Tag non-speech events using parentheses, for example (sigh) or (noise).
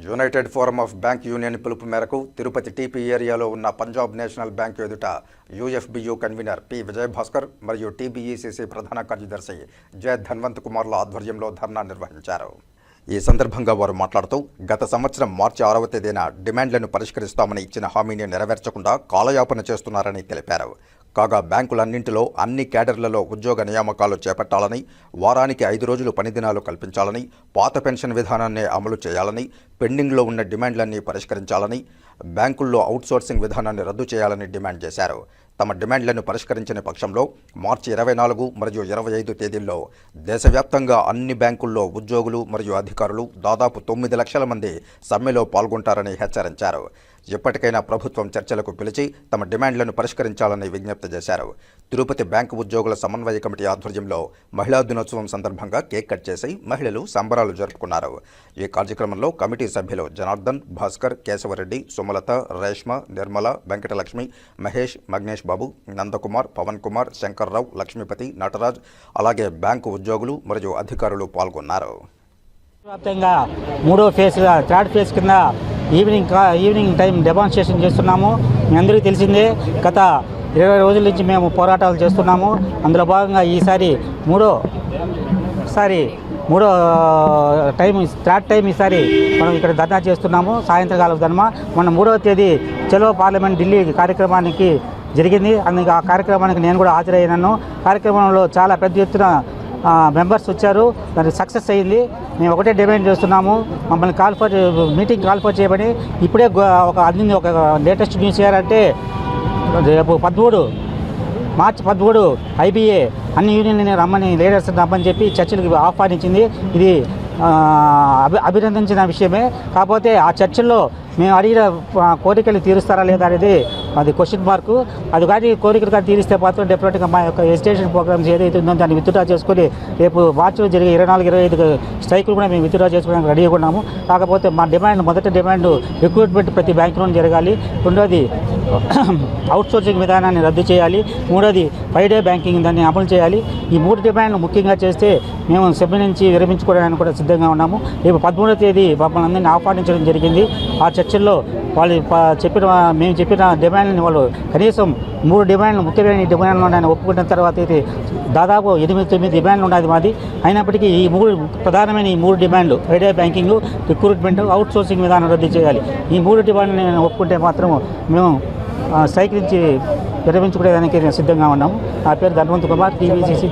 United Forum of Bank Union పిలుపు మేరకు Tirupati TP ఏరియాలో ఉన్న పంజాబ్ నేషనల్ బ్యాంక్ ఎదుట యూఎఫ్బియు కన్వీనర్ పి. విజయభాస్కర్ మరియు టీబీఈసీసీ ప్రధాన కార్యదర్శి జె. ధన్వంత్ కుమార్ల ఆధ్వర్యంలో ధర్నా నిర్వహించారు. ఈ సందర్భంగా వారు మాట్లాడుతూ గత సంవత్సరం మార్చి ఆరవ తేదీన డిమాండ్లను పరిష్కరిస్తామని ఇచ్చిన హామీని నెరవేర్చకుండా కాలయాపన చేస్తున్నారని తెలిపారు. కాగా బ్యాంకులన్నింటిలో అన్ని కేడర్లలో ఉద్యోగ నియామకాలు చేపట్టాలని వారానికి ఐదు రోజులు పనిదినాలు కల్పించాలని పాత పెన్షన్ విధానాన్ని అమలు చేయాలని పెండింగ్లో ఉన్న డిమాండ్లన్నీ పరిష్కరించాలని బ్యాంకుల్లో అవుట్సోర్సింగ్ విధానాన్ని రద్దు చేయాలని డిమాండ్ చేశారు. తమ డిమాండ్లను పరిష్కరించిన పక్షంలో మార్చి ఇరవై నాలుగు మరియు ఇరవై ఐదు తేదీల్లో దేశవ్యాప్తంగా అన్ని బ్యాంకుల్లో ఉద్యోగులు మరియు అధికారులు దాదాపు తొమ్మిది లక్షల మంది సమ్మెలో పాల్గొంటారని హెచ్చరించారు. ఎప్పటికైనా ప్రభుత్వం చర్చలకు పిలిచి తమ డిమాండ్లను పరిష్కరించాలని విజ్ఞప్తి చేశారు. తిరుపతి బ్యాంకు ఉద్యోగుల సమన్వయ కమిటీ ఆధ్వర్యంలో మహిళా దినోత్సవం సందర్భంగా కేక్ కట్ చేసి మహిళలు సంబరాలు జరుపుకున్నారు. ఈ కార్యక్రమంలో కమిటీ సభ్యులు జనార్దన్ భాస్కర్ కేశవరెడ్డి సుమలత రేష్మ నిర్మల వెంకటలక్ష్మి మహేష్ మగ్నేష్ బాబు నందకుమార్ పవన్ కుమార్ శంకర్రావు లక్ష్మీపతి నటరాజ్ అలాగే బ్యాంకు ఉద్యోగులు మరియు అధికారులు పాల్గొన్నారు. వ్యాప్తంగా మూడో ఫేజ్ థర్డ్ ఫేజ్ కింద ఈవినింగ్ ఈవినింగ్ టైం డెమాన్స్ట్రేషన్ చేస్తున్నాము. మీ అందరికీ తెలిసిందే గత ఇరవై రోజుల నుంచి మేము పోరాటాలు చేస్తున్నాము. అందులో భాగంగా ఈసారి మూడో సారి మూడో టైం థర్డ్ టైం ఈసారి మనం ఇక్కడ ధర్నా చేస్తున్నాము సాయంత్రకాల ధర్మ. మన మూడవ తేదీ చలో పార్లమెంట్ ఢిల్లీ కార్యక్రమానికి జరిగింది. అందుకు ఆ కార్యక్రమానికి నేను కూడా హాజరయ్యాను. కార్యక్రమంలో చాలా పెద్ద ఎత్తున మెంబర్స్ వచ్చారు. దానికి సక్సెస్ అయ్యింది మేము ఒకటే డిమాండ్ చేస్తున్నాము. మమ్మల్ని కాల్ఫర్ మీటింగ్ కాల్ఫర్ చేయమని. ఇప్పుడే ఒక అందింది ఒక లేటెస్ట్ న్యూస్ ఏంటంటే రేపు పదమూడు మార్చి పదమూడు ఐబీఏ అన్ని యూనియన్ రమ్మని లీడర్స్ రమ్మని చెప్పి చర్చలకు ఆహ్వానించింది. ఇది అభి అభినందించిన విషయమే. కాకపోతే ఆ చర్చల్లో మేము అడిగిన కోరికలు తీరుస్తారా లేదా అనేది అది క్వశ్చన్ మార్కు అది కానీ కోరికలు కానీ తీరిస్తే మాత్రం డెఫినెట్గా మా యొక్క ఎడ్యుకేషన్ ప్రోగ్రామ్స్ ఏదైతే ఉందో దాన్ని విత్డ్రా చేసుకొని రేపు మార్చిలో జరిగే ఇరవై నాలుగు ఇరవై ఐదు స్ట్రైకులు కూడా మేము విత్డ్రా చేసుకోవడానికి రెడీగా ఉన్నాము. కాకపోతే మా డిమాండ్ మొదటి డిమాండ్ రిక్రూట్మెంట్ ప్రతి బ్యాంకులోనూ జరగాలి. రెండోది (coughs) అవుట్సోర్సింగ్ విధానాన్ని రద్దు చేయాలి. మూడోది ఫైవ్ డే బ్యాంకింగ్ దాన్ని అమలు చేయాలి. ఈ మూడు డిమాండ్లు ముఖ్యంగా చేస్తే మేము సభ్యు నుంచి విరమించుకోవడానికి కూడా సిద్ధంగా ఉన్నాము. రేపు పదమూడో తేదీ మమ్మల్ని అందరినీ ఆహ్వానించడం జరిగింది. ఆ చర్చల్లో వాళ్ళు చెప్పిన మేము చెప్పిన డిమాండ్ని వాళ్ళు కనీసం మూడు డిమాండ్లు ముఖ్యమైన డిమాండ్లు ఉన్నాయని ఒప్పుకున్న తర్వాత అయితే దాదాపు ఎనిమిది తొమ్మిది డిమాండ్లు ఉన్నది మాది. అయినప్పటికీ ఈ మూడు ప్రధానమైన ఈ మూడు డిమాండ్లు ఫ్రైడే బ్యాంకింగ్ రిక్రూట్మెంట్ అవుట్సోర్సింగ్ విధానం రద్దు చేయాలి. ఈ మూడు డిమాండ్లు నేను ఒప్పుకుంటే మాత్రం మేము సైకిల్ నుంచి విరమించుకునేదానికి నేను సిద్ధంగా ఉన్నాము. నా పేరు ధన్వంత్ కుమార్ టీవీసీసీ